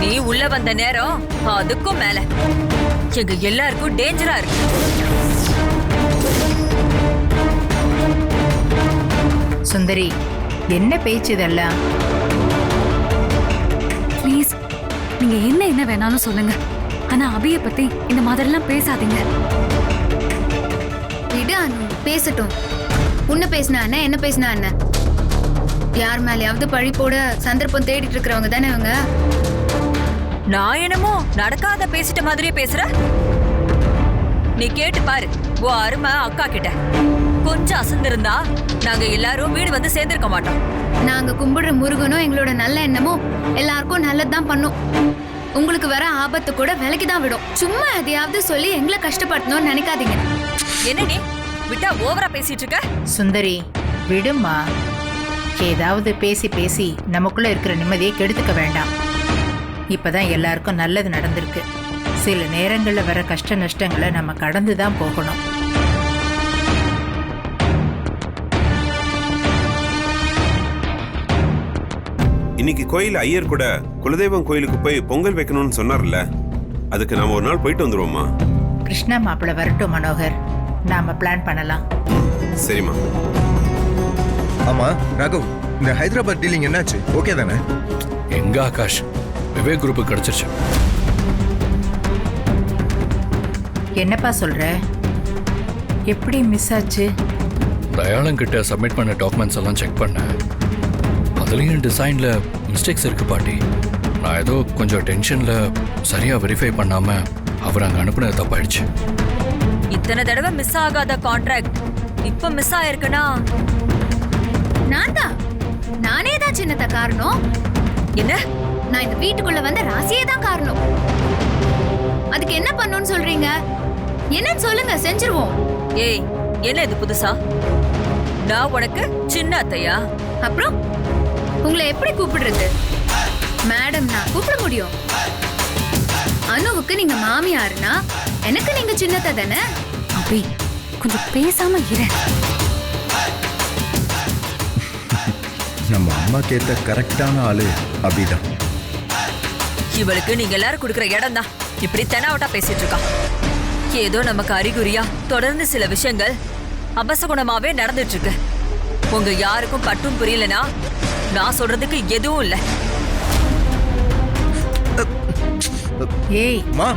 நீ உள்ள வந்த நேரம் அதுக்கும் மேல. எங்க எல்லாருக்கும் டேஞ்சரா இருக்கு. சுந்தரி என்ன பேச்சு இதெல்லாம்? ப்ளீஸ் நீங்க என்ன என்ன வேணாலும் சொல்லுங்க. ஆனா அபிய பத்தி இந்த மாதிரிலாம் பேசாதீங்க. விடு அனு. பேசட்டும். உன்னை பேசினா என்ன என்ன பேசினா என்ன? யார் மேலயாவது பழி போட சந்தர்ப்பம் தேடிட்டு இருக்கிறவங்க தானே இவங்க? நான் என்னமோ நடக்காத பேசிட்ட மாதிரியே பேசுற? நீ கேட்டு பாரு ஓ அருமை அக்கா கிட்ட. கொஞ்சம் அசந்திருந்தா நாங்க எல்லாரும் வீடு வந்து சேர்ந்திருக்க மாட்டோம். நாங்க கும்பிடுற முருகனும் எங்களோட நல்ல எண்ணமும் எல்லாருக்கும் நல்லதுதான் பண்ணும். உங்களுக்கு வர ஆபத்து கூட விலைக்கு தான் விடும். சும்மா எதையாவது சொல்லி எங்களை கஷ்டப்படுத்தணும்னு நினைக்காதீங்க. என்ன நீ? விட்டா ஓவரா பேசிட்டு இருக்க? சுந்தரி விடுமா ஏதாவது பேசி பேசி நமக்குள்ள இருக்கிற நிம்மதியை கெடுத்துக்க வேண்டாம். இப்பதான் எல்லாருக்கும் நல்லது நடந்திருக்கு. சில நேரங்கள்ல வர கஷ்ட நஷ்டங்களை நம்ம கடந்து தான் போகணும். இன்னைக்கு கோயில் ஐயர் கூட குலதெய்வம் கோயிலுக்கு போய் பொங்கல் வைக்கணும்னு சொன்னார்ல. அதுக்கு நாம ஒரு நாள் போயிட்டு வந்துருவோமா? கிருஷ்ணா மாப்பிள்ள வரட்டும் மனோகர். நாம பிளான் பண்ணலாம். சரிம்மா. ஆமா ராகவ் இந்த ஹைதராபாத் டீலிங் என்னாச்சு? ஓகே தானே? எங்க ஆகாஷ்? விவேக் குரூப் கிடைச்சிருச்சு என்னப்பா சொல்ற? எப்படி மிஸ் ஆச்சு? தயாளன் கிட்ட சப்மிட் பண்ண டாக்குமெண்ட்ஸ் எல்லாம் செக் பண்ணேன் அதுலேயும் டிசைனில் மிஸ்டேக்ஸ் இருக்கு பாட்டி. நான் ஏதோ கொஞ்சம் டென்ஷனில் சரியாக வெரிஃபை பண்ணாமல் அவர் அங்கே அனுப்புனது தப்பாயிடுச்சு. இத்தனை தடவை மிஸ் ஆகாத கான்ட்ராக்ட் இப்ப மிஸ் ஆயிருக்குன்னா? நான் தான் நானே தான் சின்னத்த காரணம். என்ன? நான் இந்த வீட்டுக்குள்ள வந்த ராசியே தான் காரணம். அதுக்கு என்ன பண்ணணும்னு சொல்றீங்க? என்னன்னு சொல்லுங்க செஞ்சிருவோம். ஏய் என்ன இது புதுசா? நான் உனக்கு சின்ன அத்தையா? அப்புறம் உங்களை எப்படி கூப்பிடுறது? மேடம் நான் கூப்பிட முடியும். அனுவுக்கு நீங்க மாமியாருனா எனக்கு நீங்க சின்னத்தை தானே? அபி கொஞ்சம் பேசாம இரு. நம்ம அம்மா கேட்ட கரெக்டான ஆளு அபிதான் இவளுக்கு நீங்க எல்லாரும் கொடுக்குற இடம் தான் இப்படி தெனாவட்டா பேசிட்டு இருக்கா. ஏதோ நமக்கு அறிகுறியா? தொடர்ந்து சில விஷயங்கள் அபசகுணமாவே நடந்துட்டு இருக்கு. உங்க யாருக்கும் பட்டும் புரியலனா நான் சொல்றதுக்கு எதுவும் இல்ல. ஏய். மா.